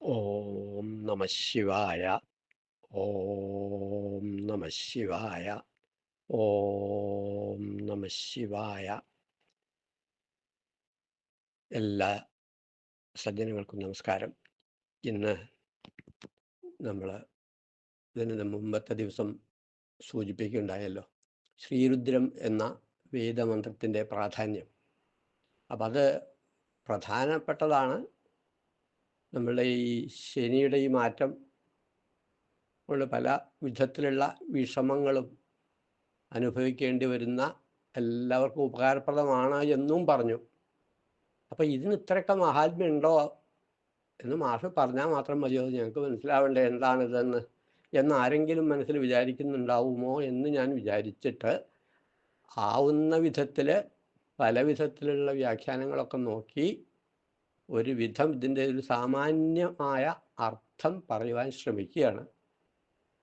ഓം നമ ശിവായ ഓം നമ ശിവായ ഓം നമ ശിവായ എല്ലാ സജ്ജനങ്ങൾക്കും നമസ്കാരം. ഇന്ന് നമ്മൾ ഇതിന് മുമ്പത്തെ ദിവസം സൂചിപ്പിക്കുകയുണ്ടായല്ലോ. ശ്രീരുദ്രം എന്ന വേദമന്ത്രത്തിന്റെ പ്രാധാന്യം. അപ്പം അത് പ്രധാനപ്പെട്ടതാണ് നമ്മളുടെ ഈ ശനിയുടെ ഈ മാറ്റം കൊണ്ട് പല വിധത്തിലുള്ള വിഷമങ്ങളും അനുഭവിക്കേണ്ടി വരുന്ന എല്ലാവർക്കും ഉപകാരപ്രദമാണ് എന്നും പറഞ്ഞു. അപ്പോൾ ഇതിന് ഇത്രയൊക്കെ മഹാത്മ്യം ഉണ്ടോ എന്ന് മാഷ് പറഞ്ഞാൽ മാത്രം മതിയോ? ഞങ്ങൾക്ക് മനസ്സിലാവേണ്ടേ എന്താണിതെന്ന്. എന്ന് ആരെങ്കിലും മനസ്സിൽ വിചാരിക്കുന്നുണ്ടാവുമോ എന്ന് ഞാൻ വിചാരിച്ചിട്ട് ആവുന്ന വിധത്തിൽ പല വിധത്തിലുള്ള വ്യാഖ്യാനങ്ങളൊക്കെ നോക്കി ഒരു വിധം ഇതിന്റെ ഒരു സാമാന്യമായ അർത്ഥം പറയുവാൻ ശ്രമിക്കുകയാണ്.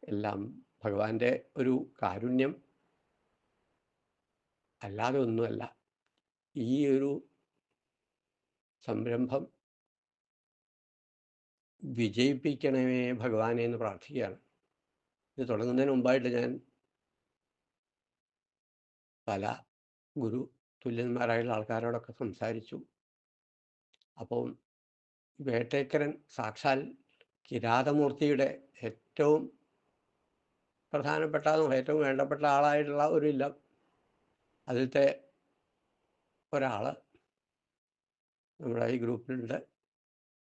എല്ലാം ഭഗവാന്റെ ഒരു കാരുണ്യം അല്ലാതെ ഒന്നുമല്ല. ഈ ഒരു സംരംഭം വിജയിപ്പിക്കണമേ ഭഗവാനെ എന്ന് പ്രാർത്ഥിക്കുകയാണ്. ഇത് തുടങ്ങുന്നതിന് മുമ്പായിട്ട് ഞാൻ പല ഗുരു തുല്യന്മാരായുള്ള ആൾക്കാരോടൊക്കെ സംസാരിച്ചു. അപ്പം വേട്ടേക്കരൻ സാക്ഷാൽ കിരാതമൂർത്തിയുടെ ഏറ്റവും പ്രധാനപ്പെട്ടതും ഏറ്റവും വേണ്ടപ്പെട്ട ആളായിട്ടുള്ള ഒരു ഇല്ലം അതിലത്തെ ഒരാൾ നമ്മുടെ ഈ ഗ്രൂപ്പിലുണ്ട്.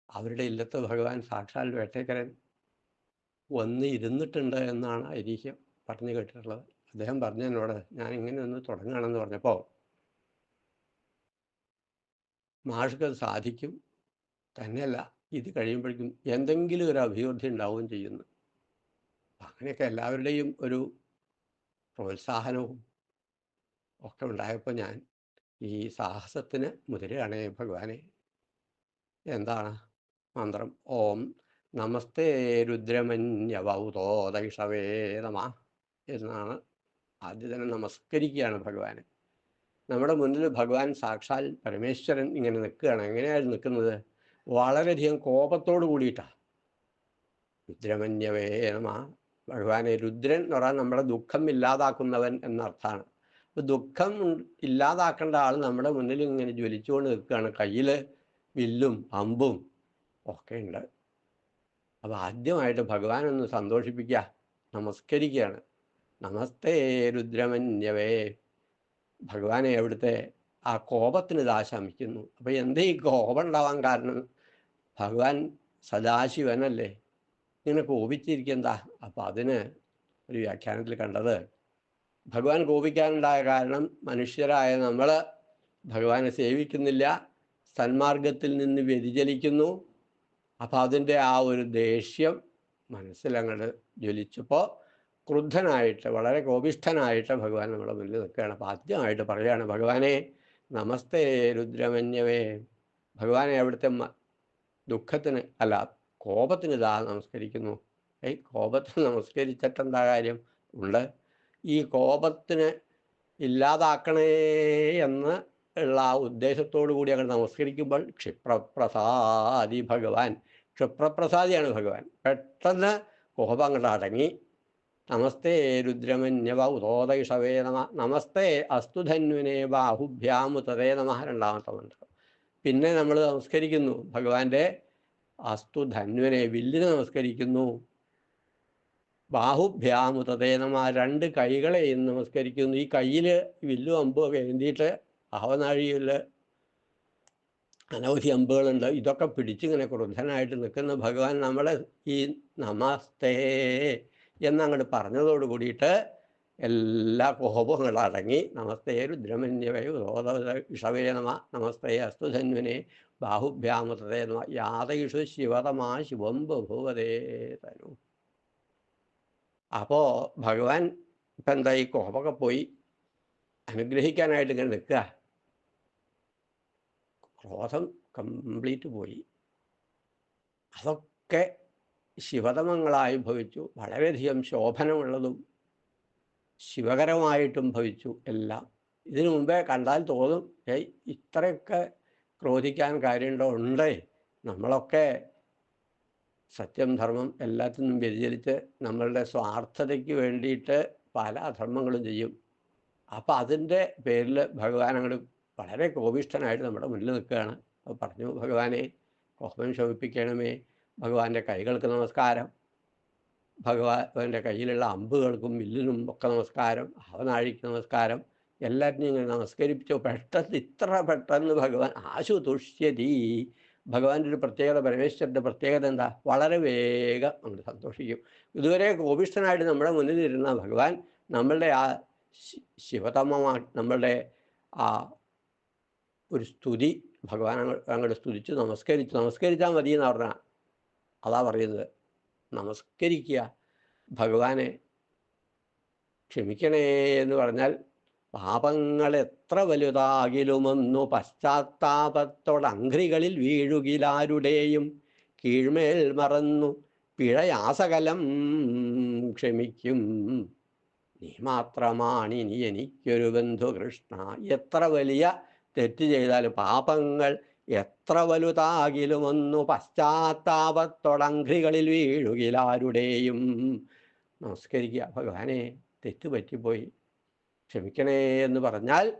അവരുടെ ഇല്ലത്ത് ഭഗവാൻ സാക്ഷാൽ വേട്ടേക്കരൻ വന്ന് ഇരുന്നിട്ടുണ്ട് എന്നാണ് ഐതിഹ്യം പറഞ്ഞു കേട്ടിട്ടുള്ളത്. അദ്ദേഹം പറഞ്ഞു ഞാൻ ഇങ്ങനെ ഒന്ന് തുടങ്ങുകയാണെന്ന് പറഞ്ഞപ്പോൾ മാഷ്ക്ക് സാധിക്കും. തന്നെയല്ല ഇത് കഴിയുമ്പോഴേക്കും എന്തെങ്കിലും ഒരു അഭിവൃദ്ധി ഉണ്ടാവുകയും ചെയ്യുന്നു. അങ്ങനെയൊക്കെ എല്ലാവരുടെയും ഒരു പ്രോത്സാഹനവും ഒക്കെ ഉണ്ടായപ്പോൾ ഞാൻ ഈ സാഹസത്തിന് മുതിരുകയാണ് ഭഗവാനെ. എന്താണ്? മന്ത്രം. ഓം നമസ്തേ രുദ്രമന്യവൗതോദൈഷവേ നമ എന്നാണ് ആദ്യം തന്നെ നമസ്കരിക്കുകയാണ് ഭഗവാനെ. നമ്മുടെ മുന്നിൽ ഭഗവാൻ സാക്ഷാൽ പരമേശ്വരൻ ഇങ്ങനെ നിൽക്കുകയാണ്. എങ്ങനെയാണ് നിൽക്കുന്നത്? വളരെയധികം കോപത്തോട് കൂടിയിട്ടാണ് രുദ്രമന്യവേ നമ. ഭഗവാനെ രുദ്രൻ എന്ന് പറഞ്ഞാൽ നമ്മുടെ ദുഃഖം ഇല്ലാതാക്കുന്നവൻ എന്നർത്ഥമാണ്. അപ്പോൾ ദുഃഖം ഇല്ലാതാക്കേണ്ട ആൾ നമ്മുടെ മുന്നിൽ ഇങ്ങനെ ജ്വലിച്ചുകൊണ്ട് നിൽക്കുകയാണ്. കയ്യിൽ വില്ലും അമ്പും ഒക്കെ ഉണ്ട്. അപ്പോൾ ആദ്യമായിട്ട് ഭഗവാൻ ഒന്ന് സന്തോഷിപ്പിക്കുക നമസ്കരിക്കുകയാണ്. നമസ്തേ രുദ്രമന്യവേ. ഭഗവാനെ അവിടുത്തെ ആ കോപത്തിന് ഇതാ ശമിക്കുന്നു അപ്പോൾ എന്തേ ഈ കോപം ഉണ്ടാവാൻ കാരണം? ഭഗവാൻ സദാശിവനല്ലേ? ഇങ്ങനെ കോപിച്ചിരിക്കുന്നതാ അപ്പം അതിന് ഒരു വ്യാഖ്യാനത്തിൽ കണ്ടത് ഭഗവാൻ കോപിക്കാനുണ്ടായ കാരണം മനുഷ്യരായ നമ്മൾ ഭഗവാനെ സേവിക്കുന്നില്ല സന്മാർഗത്തിൽ നിന്ന് വ്യതിചലിക്കുന്നു. അപ്പം അതിന്റെ ആ ഒരു ദേഷ്യം മനസ്സിലങ്ങോട്ട് ജ്വലിച്ചപ്പോൾ ക്രുദ്ധനായിട്ട് വളരെ കോപിഷ്ഠനായിട്ട് ഭഗവാൻ നമ്മുടെ മുന്നിൽ നിൽക്കുകയാണ്. അപ്പോൾ ആദ്യമായിട്ട് പറയുകയാണ് ഭഗവാനെ നമസ്തേ രുദ്രമന്യവേ. ഭഗവാനെ അവിടുത്തെ ദുഃഖത്തിന് അല്ല കോപത്തിന് ഇതാ നമസ്കരിക്കുന്നു. ഈ കോപത്തിന് നമസ്കരിച്ചിട്ടെന്താ കാര്യം? ഉണ്ട്. ഈ കോപത്തിന് ഇല്ലാതാക്കണേ എന്ന് ഉള്ള ആ ഉദ്ദേശത്തോടു കൂടി അങ്ങനെ നമസ്കരിക്കുമ്പോൾ ക്ഷിപ്രപ്രസാദി ഭഗവാൻ ക്ഷിപ്രപ്രസാദിയാണ് ഭഗവാൻ. പെട്ടെന്ന് കോപം അങ്ങോട്ട് അടങ്ങി. നമസ്തേ രുദ്രമന്യവ ഉദോദൈഷവേ നമ നമസ്തേ അസ്തുധന്വിനെ ബാഹുഭ്യാമുതേ നമ രണ്ടാമത്തെ മന്ത്രം പിന്നെ നമ്മൾ നമസ്കരിക്കുന്നു। ഭഗവാന്റെ അസ്തുധന്വനെ വില്ലിനെ നമസ്കരിക്കുന്നു। ബാഹുഭ്യാമുതേ നമ। രണ്ട് കൈകളെയും നമസ്കരിക്കുന്നു। ഈ കയ്യിൽ വില്ലും അമ്പുമൊക്കെ ഏന്തിയിട്ട് അഹവനാഴിയിൽ അനവധി അമ്പുകളുണ്ട്। ഇതൊക്കെ പിടിച്ചിങ്ങനെ ക്രുദ്ധനായിട്ട് നിൽക്കുന്ന ഭഗവാൻ നമ്മളെ ഈ നമസ്തേ എന്നങ്ങോട്ട് പറഞ്ഞതോട് കൂടിയിട്ട് എല്ലാ കോപങ്ങളും അടങ്ങി നമസ്തേ രുദ്രമന്യവേ ഇഷവേ നമ നമസ്തേ അസ്തുധന്വനെ ബാഹുഭ്യാമൃതേ നമ യാതയിഷു ശിവതമാ ശിവം ബഭൂവതേ തനു അപ്പോൾ ഭഗവാൻ ഇപ്പം എന്താ ഈ കോപമൊക്കെ പോയി അനുഗ്രഹിക്കാനായിട്ട് ഇങ്ങനെ നിൽക്കുക. ക്രോധം കംപ്ലീറ്റ് പോയി. അതൊക്കെ ശിവതമങ്ങളായി ഭവിച്ചു. വളരെയധികം ശോഭനമുള്ളതും ശിവകരമായിട്ടും ഭവിച്ചു എല്ലാം. ഇതിനു മുമ്പേ കണ്ടാൽ തോന്നും ഏയ് ഇത്രയൊക്കെ ക്രോധിക്കാൻ കാര്യമുണ്ടോ? ഉണ്ടേ. നമ്മളൊക്കെ സത്യം ധർമ്മം എല്ലാത്തിനും വ്യതിചലിച്ച് നമ്മളുടെ സ്വാർത്ഥതയ്ക്ക് വേണ്ടിയിട്ട് പല അധർമ്മങ്ങളും ചെയ്യും. അപ്പം അതിന്റെ പേരിൽ ഭഗവാൻ അങ്ങോട്ട് വളരെ കോപിഷ്ഠനായിട്ട് നമ്മുടെ മുന്നിൽ നിൽക്കുകയാണ്. അപ്പോൾ പറഞ്ഞു ഭഗവാനെ കോപം ശമിപ്പിക്കണമേ ഭഗവാന്റെ കൈകൾക്ക് നമസ്കാരം. ഭഗവാന്റെ കയ്യിലുള്ള അമ്പുകൾക്കും വില്ലിനും ഒക്കെ നമസ്കാരം. അവനാഴിക്ക് നമസ്കാരം. എല്ലാറ്റിനും ഇങ്ങനെ നമസ്കരിപ്പിച്ചു. പെട്ടെന്ന് ഇത്ര പെട്ടെന്ന് ഭഗവാൻ ആശു തുഷ്യതി ഭഗവാന്റെ ഒരു പ്രത്യേകത പരമേശ്വരന്റെ പ്രത്യേകത എന്താ? വളരെ വേഗം നമ്മൾ സന്തോഷിക്കും. ഇതുവരെ കോപിഷ്ഠനായിട്ട് നമ്മുടെ മുന്നിൽ ഇരുന്ന ഭഗവാൻ നമ്മളുടെ ആ ശിവതമമാ നമ്മളുടെ ആ ഒരു സ്തുതി ഭഗവാൻ അങ്ങോട്ട് സ്തുതിച്ച് നമസ്കരിച്ച്. നമസ്കരിച്ചാൽ മതി എന്ന് പറഞ്ഞാൽ അതാ പറയുന്നത് നമസ്കരിക്കുക. ഭഗവാനെ ക്ഷമിക്കണേ എന്ന് പറഞ്ഞാൽ പാപങ്ങൾ എത്ര വലുതാകിലുമെന്നു പശ്ചാത്താപത്തോടെ അഘ്രികളിൽ വീഴുകിലാരുടെയും കീഴ്മേൽ മറന്നു പിഴയാസകലം ക്ഷമിക്കും. നീ മാത്രമാണ് ഇനി എനിക്കൊരു ബന്ധു കൃഷ്ണ. എത്ര വലിയ തെറ്റ് ചെയ്താലും പാപങ്ങൾ എത്ര വലുതാകിലുമൊന്നു പശ്ചാത്താപത്തൊടങ്ക്രികളിൽ വീഴുകിലാരുടെയും. നമസ്കരിക്കുക. ഭഗവാനെ തെറ്റ് പറ്റിപ്പോയി ക്ഷമിക്കണേ എന്ന് പറഞ്ഞാൽ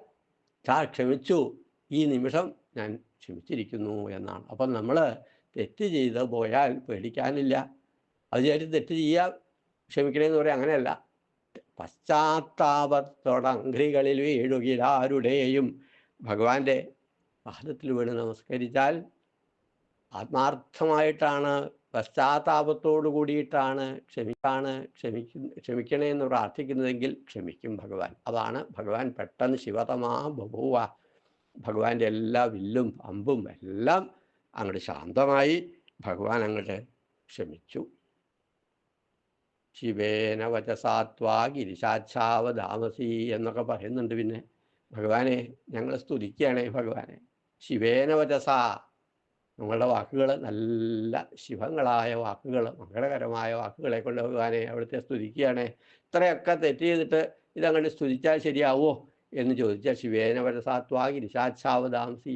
ചാ ക്ഷമിച്ചു. ഈ നിമിഷം ഞാൻ ക്ഷമിച്ചിരിക്കുന്നു എന്നാണ്. അപ്പം നമ്മൾ തെറ്റ് ചെയ്ത് പോയാൽ പേടിക്കാനില്ല. അത് ചേട്ടൻ തെറ്റ് ചെയ്യുക ക്ഷമിക്കണേ എന്ന് പറയാം അങ്ങനെയല്ല. പശ്ചാത്താപത്തോടങ്ക്രികളിൽ വീഴുകിലാരുടെയും. ഭഗവാന്റെ പാദത്തിൽ വീണ് നമസ്കരിച്ചാൽ ആത്മാർത്ഥമായിട്ടാണ് പശ്ചാത്താപത്തോടു കൂടിയിട്ടാണ് ക്ഷമിക്കാണ് ക്ഷമിക്കുന്ന ക്ഷമിക്കണേ എന്ന് പ്രാർത്ഥിക്കുന്നതെങ്കിൽ ക്ഷമിക്കും ഭഗവാൻ. അതാണ് ഭഗവാൻ പെട്ടെന്ന് ശിവതമാ ബഭൂവ ഭഗവാന്റെ എല്ലാ വില്ലും അമ്പും എല്ലാം അങ്ങോട്ട് ശാന്തമായി ഭഗവാൻ അങ്ങോട്ട് ക്ഷമിച്ചു. ശിവേന വചസാത്വാ ഗിരിശാച്ഛാവ ധാമസി എന്നൊക്കെ പറയുന്നുണ്ട് പിന്നെ. ഭഗവാനെ ഞങ്ങൾ സ്തുതിക്കുകയാണേ ഭഗവാനെ. ശിവേന വചസ. നിങ്ങളുടെ വാക്കുകൾ നല്ല ശിവങ്ങളായ വാക്കുകൾ മംഗളകരമായ വാക്കുകളെ കൊണ്ട് ഭഗവാനെ അവിടുത്തെ സ്തുതിക്കുകയാണേ. ഇത്രയൊക്കെ തെറ്റ് ചെയ്തിട്ട് ഇതങ്ങനെ സ്തുതിച്ചാൽ ശരിയാവോ എന്ന് ചോദിച്ചാൽ ശിവേന വരസാത്വാ ഗിരിശാച്ഛാവതാംസി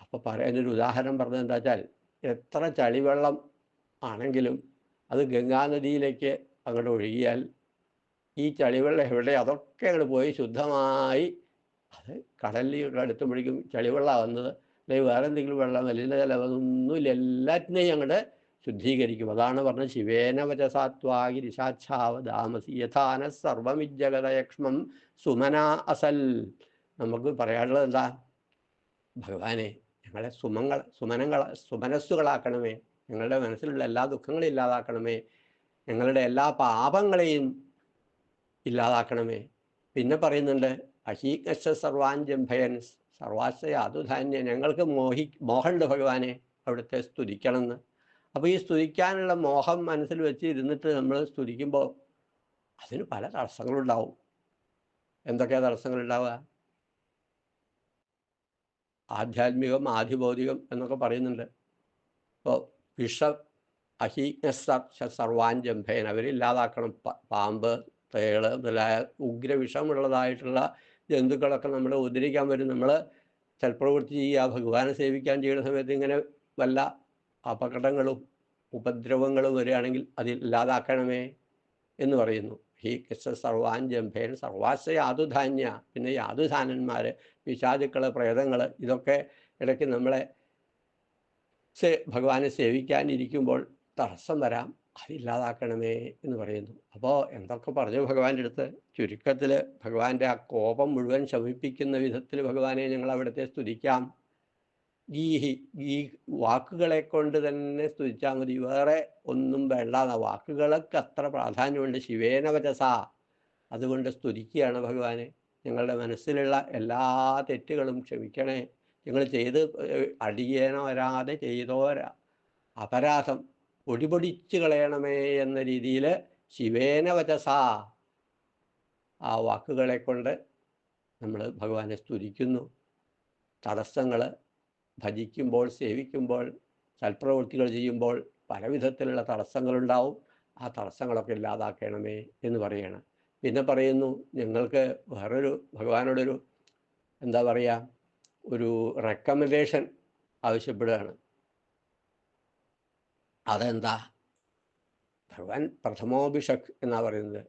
അപ്പൊ പറയാനൊരു ഉദാഹരണം പറഞ്ഞത് എന്താ വെച്ചാൽ എത്ര ചളിവെള്ളം ആണെങ്കിലും അത് ഗംഗാനദിയിലേക്ക് അങ്ങോട്ട് ഒഴുകിയാൽ ഈ ചളിവെള്ളം എവിടെ അതൊക്കെ അങ്ങോട്ട് പോയി ശുദ്ധമായി അത് കടലിൽ അടുത്തുമ്പോഴേക്കും ചളിവെള്ളമാവുന്നത് അല്ലെങ്കിൽ വേറെ എന്തെങ്കിലും വെള്ളം മലിന ജലമൊന്നുമില്ല എല്ലാറ്റിനെയും ഞങ്ങളുടെ ശുദ്ധീകരിക്കും. അതാണ് പറഞ്ഞത് ശിവേന വചസാത്വാഗിരിശാച്ഛാവതാമസി യഥാന സർവമിജ്ജഗതയക്ഷ്മം സുമന അസൽ. നമുക്ക് പറയാനുള്ളത് എന്താ? ഭഗവാനെ ഞങ്ങളെ സുമങ്ങൾ സുമനങ്ങൾ സുമനസ്സുകളാക്കണമേ. ഞങ്ങളുടെ മനസ്സിലുള്ള എല്ലാ ദുഃഖങ്ങളും ഇല്ലാതാക്കണമേ. ഞങ്ങളുടെ എല്ലാ പാപങ്ങളെയും ഇല്ലാതാക്കണമേ. പിന്നെ പറയുന്നുണ്ട് അഹീകശ സർവാഞ്ജംഭയൻ സർവാശ്രയ അതുധാന്യ ഞങ്ങൾക്ക് മോഹി മോഹമുണ്ട് ഭഗവാനെ അവിടുത്തെ സ്തുതിക്കണമെന്ന്. അപ്പോൾ ഈ സ്തുതിക്കാനുള്ള മോഹം മനസ്സിൽ വെച്ച് ഇരുന്നിട്ട് നമ്മൾ സ്തുതിക്കുമ്പോൾ അതിന് പല തടസ്സങ്ങളുണ്ടാവും. എന്തൊക്കെയാ തടസ്സങ്ങളുണ്ടാവുക? ആധ്യാത്മികം ആധിഭൗതികം എന്നൊക്കെ പറയുന്നുണ്ട്. ഇപ്പോൾ വിഷ അഹീജ്ഞ സർവാഞ്ചംഭയൻ അവരില്ലാതാക്കണം. പാമ്പ് തേൾ മുതലായ ഉഗ്രവിഷമുള്ളതായിട്ടുള്ള ജന്തുക്കളൊക്കെ നമ്മളെ ഉദ്ധരിക്കാൻ വരും. നമ്മൾ സൽപ്രവൃത്തി ചെയ്യുക ഭഗവാനെ സേവിക്കാൻ ചെയ്യുന്ന സമയത്ത് ഇങ്ങനെ വല്ല അപകടങ്ങളും ഉപദ്രവങ്ങളും വരികയാണെങ്കിൽ അതില്ലാതാക്കണമേ എന്ന് പറയുന്നു. ഹി കൃഷ്ണ സർവാഞ്ജംഭേൻ സർവാശ യാതുധാന്യ. പിന്നെ യാതുധാനന്മാർ പിശാചുക്കൾ പ്രേതങ്ങൾ ഇതൊക്കെ ഇടയ്ക്ക് നമ്മളെ സേ ഭഗവാനെ സേവിക്കാനിരിക്കുമ്പോൾ തടസ്സം വരാം. അതില്ലാതാക്കണമേ എന്ന് പറയുന്നു. അപ്പോൾ എന്തൊക്കെ പറഞ്ഞു ഭഗവാന്റെ അടുത്ത് ചുരുക്കത്തിൽ ഭഗവാന്റെ ആ കോപം മുഴുവൻ ശമിപ്പിക്കുന്ന വിധത്തിൽ ഭഗവാനെ ഞങ്ങൾ അവിടുത്തെ സ്തുതിക്കാം ഗീഹി ഗീ വാക്കുകളെ കൊണ്ട് തന്നെ സ്തുതിച്ചാൽ മതി. വേറെ ഒന്നും വേണ്ട. വാക്കുകൾക്ക് അത്ര പ്രാധാന്യമുണ്ട്. ശിവേന വചസ. അതുകൊണ്ട് സ്തുതിക്കുകയാണ് ഭഗവാനെ. ഞങ്ങളുടെ മനസ്സിലുള്ള എല്ലാ തെറ്റുകളും ക്ഷമിക്കണേ. ഞങ്ങൾ ചെയ്ത് അടിയേന വരാതെ ചെയ്തോരാ. അപരാധം. പൊടിപൊടിച്ച് കളയണമേ എന്ന രീതിയിൽ ശിവേന വചസ ആ വാക്കുകളെ കൊണ്ട് നമ്മൾ ഭഗവാനെ സ്തുതിക്കുന്നു. തടസ്സങ്ങൾ ഭജിക്കുമ്പോൾ സേവിക്കുമ്പോൾ സൽപ്രവൃത്തികൾ ചെയ്യുമ്പോൾ പലവിധത്തിലുള്ള തടസ്സങ്ങളുണ്ടാവും. ആ തടസ്സങ്ങളൊക്കെ ഇല്ലാതാക്കണമേ എന്ന് പറയണം. പിന്നെ പറയുന്നു ഞങ്ങൾക്ക് വേറൊരു ഭഗവാനോടൊരു എന്താ പറയുക ഒരു റെക്കമെൻഡേഷൻ ആവശ്യപ്പെടുകയാണ്. അതെന്താ? ഭഗവാൻ പ്രഥമോഭിഷക് എന്നാ പറയുന്നത്.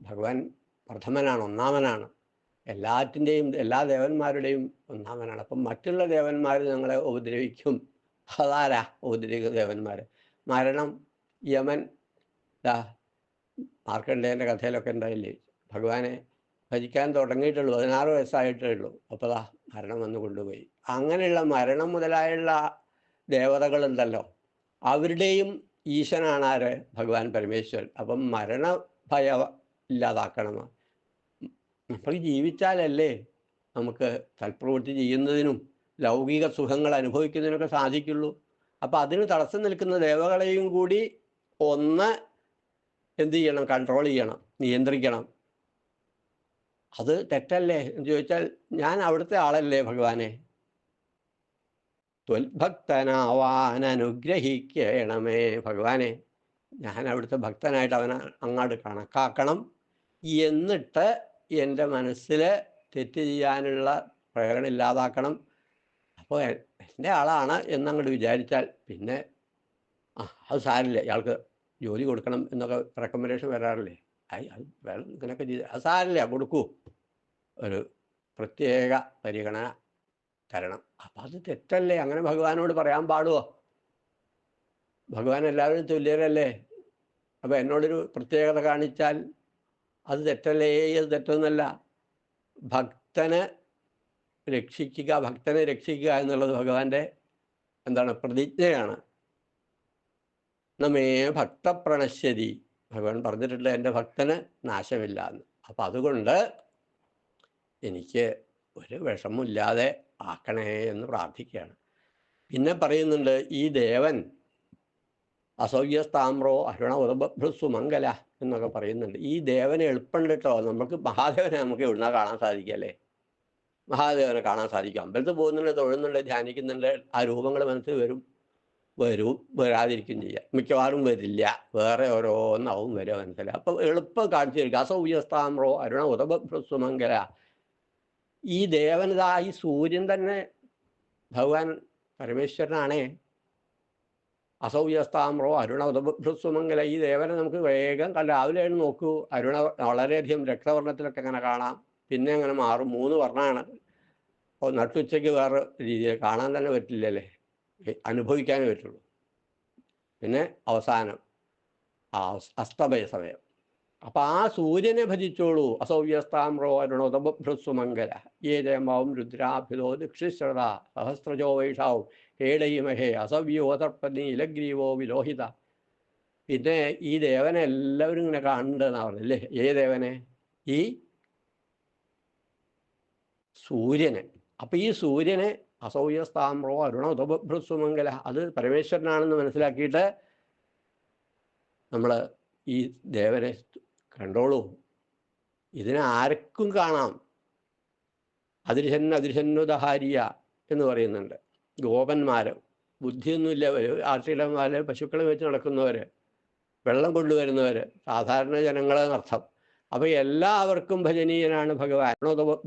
ഭഗവാൻ പ്രഥമനാണ് ഒന്നാമനാണ്. എല്ലാറ്റിന്റെയും എല്ലാ ദേവന്മാരുടെയും ഒന്നാമനാണ്. അപ്പം മറ്റുള്ള ദേവന്മാർ ഞങ്ങളെ ഉപദ്രവിക്കും. അതാരാ ഉപദ്രവിക്കുന്ന ദേവന്മാർ മരണം യമൻ ദാ മാർക്കണ്ഡേയന്റെ കഥയിലൊക്കെ ഉണ്ടായില്ലേ? ഭഗവാനെ ഭജിക്കാൻ തുടങ്ങിയിട്ടുള്ളൂ പതിനാറ് വയസ്സായിട്ടേ ഉള്ളൂ. അപ്പോൾ ദാ മരണം വന്ന് കൊണ്ടുപോയി. അങ്ങനെയുള്ള മരണം മുതലായുള്ള ദേവതകളുണ്ടല്ലോ. അവരുടെയും ഈശനാണ് ആര്? ഭഗവാൻ പരമേശ്വരൻ. അപ്പം മരണ ഭയ ഇല്ലാതാക്കണം നമ്മൾ ജീവിച്ചാലല്ലേ നമുക്ക് തൽപ്രവൃത്തി ചെയ്യുന്നതിനും ലൗകിക സുഖങ്ങൾ അനുഭവിക്കുന്നതിനൊക്കെ സാധിക്കുള്ളൂ. അപ്പം അതിന് തടസ്സം നിൽക്കുന്ന ദേവകളെയും കൂടി ഒന്ന് എന്ത് ചെയ്യണം? കൺട്രോൾ ചെയ്യണം. നിയന്ത്രിക്കണം. അത് തെറ്റല്ലേ എന്ന് ചോദിച്ചാൽ ഞാൻ അവിടുത്തെ ആളല്ലേ ഭഗവാനെ? ത്വൽഭക്തനാവാൻ അനുഗ്രഹിക്കണമേ ഭഗവാനെ. ഞാൻ അവിടുത്തെ ഭക്തനായിട്ട് അവനെ അങ്ങോട്ട് കണക്കാക്കണം. എന്നിട്ട് എന്റെ മനസ്സിൽ തെറ്റ് ചെയ്യാനുള്ള പ്രേരണ ഇല്ലാതാക്കണം. അപ്പോൾ എന്റെ ആളാണ് എന്നങ്ങോട്ട് വിചാരിച്ചാൽ പിന്നെ ആ അത് സാരില്ല ഇയാൾക്ക് ജോലി കൊടുക്കണം എന്നൊക്കെ റെക്കമെൻഡേഷൻ വരാറില്ലേ? അത് വേണം ഇങ്ങനെയൊക്കെ ചെയ്ത് അത് സാരില്ല കൊടുക്കൂ. ഒരു പ്രത്യേക പരിഗണന തരണം അപ്പം അത് തെറ്റല്ലേ? അങ്ങനെ ഭഗവാനോട് പറയാൻ പാടുമോ ഭഗവാൻ എല്ലാവരും തുല്യരല്ലേ? അപ്പം എന്നോടൊരു പ്രത്യേകത കാണിച്ചാൽ അത് തെറ്റല്ലേ? അത് തെറ്റൊന്നല്ല. ഭക്തനെ രക്ഷിക്കുക ഭക്തനെ രക്ഷിക്കുക എന്നുള്ളത് ഭഗവാന്റെ എന്താണ്? പ്രതിജ്ഞയാണ്. നമ്മേ ഭക്തപ്രണശ്യതി. ഭഗവാൻ പറഞ്ഞിട്ടുള്ള എന്റെ ഭക്തന് നാശമില്ല എന്ന് അപ്പം അതുകൊണ്ട് എനിക്ക് ഒരു വിഷമമില്ലാതെ ആക്കണേ എന്ന് പ്രാർത്ഥിക്കുകയാണ്. പിന്നെ പറയുന്നുണ്ട് ഈ ദേവൻ അസൗര്യസ്താമ്രോ അരുണ ഉദഭ്രസ്സു മംഗല എന്നൊക്കെ പറയുന്നുണ്ട്. ഈ ദേവനെ എളുപ്പമുണ്ട് കേട്ടോ നമുക്ക് മഹാദേവനെ നമുക്ക് എവിടുന്ന കാണാൻ സാധിക്കല്ലേ മഹാദേവനെ കാണാൻ സാധിക്കും. അമ്പലത്തിൽ പോകുന്നുണ്ട് തൊഴുന്നുണ്ട് ധ്യാനിക്കുന്നുണ്ട് ആ രൂപങ്ങൾ മനസ്സിൽ വരും വരും വരാതിരിക്കും ചെയ്യാം. മിക്കവാറും വരില്ല. വേറെ ഓരോന്നാവും വരിക മനസ്സിലായി അപ്പം എളുപ്പം കാണിച്ചു തരിക. അസൗര്യസ്താമ്രോ അരുണ ഉദഭ്രസ്സു മംഗല ഈ ദേവനിതാ ഈ സൂര്യൻ തന്നെ ഭഗവാൻ പരമേശ്വരനാണേ. അസൗര്യസ്താമ്രോ അരുണ ഈ ദേവനെ നമുക്ക് വേഗം കണ്ട് രാവിലെ നോക്കൂ. അരുണ വളരെയധികം രക്തവർണത്തിലൊക്കെ അങ്ങനെ കാണാം. പിന്നെ അങ്ങനെ മാറും. മൂന്ന് വർണമാണ് അപ്പോൾ നട്ടുച്ചയ്ക്ക് വേറെ രീതിയിൽ കാണാൻ തന്നെ പറ്റില്ലല്ലേ? അനുഭവിക്കാനേ പറ്റുള്ളൂ. പിന്നെ അവസാനം. അസ്തമയ സമയം. അപ്പൊ ആ സൂര്യനെ ഭജിച്ചോളൂ. അസൗവ്യസ്താമ്രോ അരുണോദഭ്രസ്വമംഗല ഏ ജയമാവും രുദ്രാഭിതോ ദുക്ഷിശ്രത സഹസ്രജോ വൈഷാവും. ഏടയിമഹേ അസവ്യോ അതർപ്പനി ഇലഗ്രീവോ വിലോഹിത. പിന്നെ ഈ ദേവനെ എല്ലാവരും ഇങ്ങനെ കാണുന്നുണ്ടെന്നാ പറഞ്ഞല്ലേ ഏ ദേവനെ? ഈ സൂര്യനെ. അപ്പൊ ഈ സൂര്യനെ അസൗയസ്താമ്രോ അരുണ ഉദഭ്രസ്വമംഗല അത് പരമേശ്വരനാണെന്ന് മനസ്സിലാക്കിയിട്ട് നമ്മൾ ഈ ദേവനെ കണ്ടോളൂ. ഇതിനെ ആർക്കും കാണാം. അതിരിശൻ അതിരിശന്നുദഹാരിയ എന്ന് പറയുന്നുണ്ട്. ഗോപന്മാർ ബുദ്ധിയൊന്നുമില്ല. ആട്ടിടന്മാർ പശുക്കളെ വെച്ച് നടക്കുന്നവർ വെള്ളം കൊണ്ടുവരുന്നവർ സാധാരണ ജനങ്ങളെന്നർത്ഥം അപ്പോൾ എല്ലാവർക്കും ഭജനീയനാണ് ഭഗവാൻ.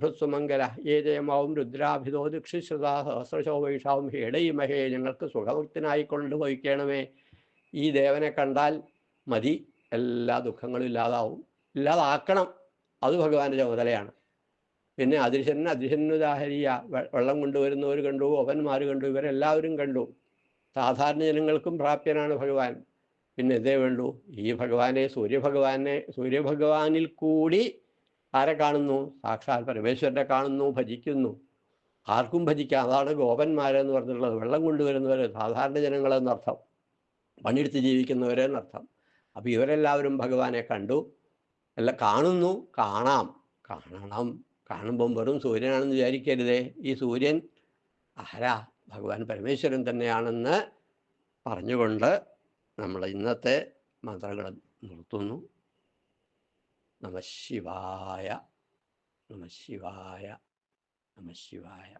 ഭ്രസ്വമംഗല ഏ ജയമാവും രുദ്രാഭിതോ ദുക്ഷിശ്രുതാ സഹസ്രശോഭൈഷാവും ഹേടയിമഹേ ഞങ്ങൾക്ക് സുഖഭക്തനായിക്കൊണ്ട് ഭവിക്കണമേ ഈ ദേവനെ കണ്ടാൽ മതി. എല്ലാ ദുഃഖങ്ങളും ഇല്ലാതാവും. ഇല്ലാതാക്കണം. അത് ഭഗവാന്റെ ചുമതലയാണ്. പിന്നെ അതിശൻ അതിശന്നുദാഹരിയ വെള്ളം കൊണ്ടുവരുന്നവർ കണ്ടു അവന്മാർ കണ്ടു ഇവരെല്ലാവരും കണ്ടു. സാധാരണ ജനങ്ങൾക്കും പ്രാപ്യനാണ് ഭഗവാൻ. പിന്നെ എന്തേ വേണ്ടു. ഈ ഭഗവാനെ സൂര്യഭഗവാനെ സൂര്യഭഗവാനിൽ കൂടി ആരെ കാണുന്നു? സാക്ഷാൽ പരമേശ്വരനെ കാണുന്നു ഭജിക്കുന്നു. ആർക്കും ഭജിക്കാം. അതാണ് ഗോപന്മാരെന്ന് പറഞ്ഞിട്ടുള്ളത്. വെള്ളം കൊണ്ടുവരുന്നവർ സാധാരണ ജനങ്ങളെന്നർത്ഥം. പണിയെടുത്ത് ജീവിക്കുന്നവരെന്നർത്ഥം. അപ്പോൾ ഇവരെല്ലാവരും ഭഗവാനെ കണ്ടു. അല്ല കാണുന്നു. കാണാം. കാണണം. കാണുമ്പം വെറും സൂര്യനാണെന്ന് വിചാരിക്കരുതേ. ഈ സൂര്യൻ ആരാ? ഭഗവാൻ പരമേശ്വരൻ തന്നെയാണെന്ന് പറഞ്ഞുകൊണ്ട് നമ്മൾ ഇന്നത്തെ മന്ത്രങ്ങൾ നിർത്തുന്നു. നമ ശിവായ. നമ ശിവായ. നമ ശിവായ.